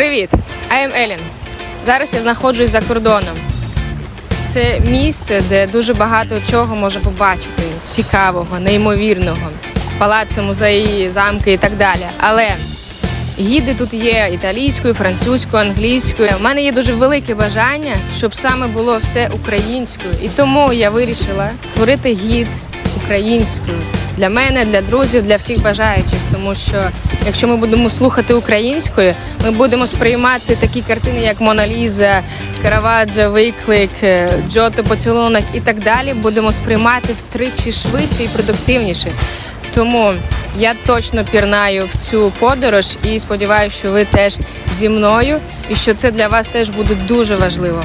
Привіт! I am Елін. Зараз я знаходжусь за кордоном. Це місце, де дуже багато чого можна побачити, цікавого, неймовірного. Палаци, музеї, замки і так далі. Але гіди тут є італійською, французькою, англійською. У мене є дуже велике бажання, щоб саме було все українською. І тому я вирішила створити гід українською для мене, для друзів, для всіх бажаючих. Тому що якщо ми будемо слухати українською, ми будемо сприймати такі картини, як Мона Ліза, Караваджо, Виклик, е, Джото, Поцілунок і так далі. Будемо сприймати втричі швидше і продуктивніше. Тому я точно пірнаю в цю подорож і сподіваюся, що ви теж зі мною, і що це для вас теж буде дуже важливо.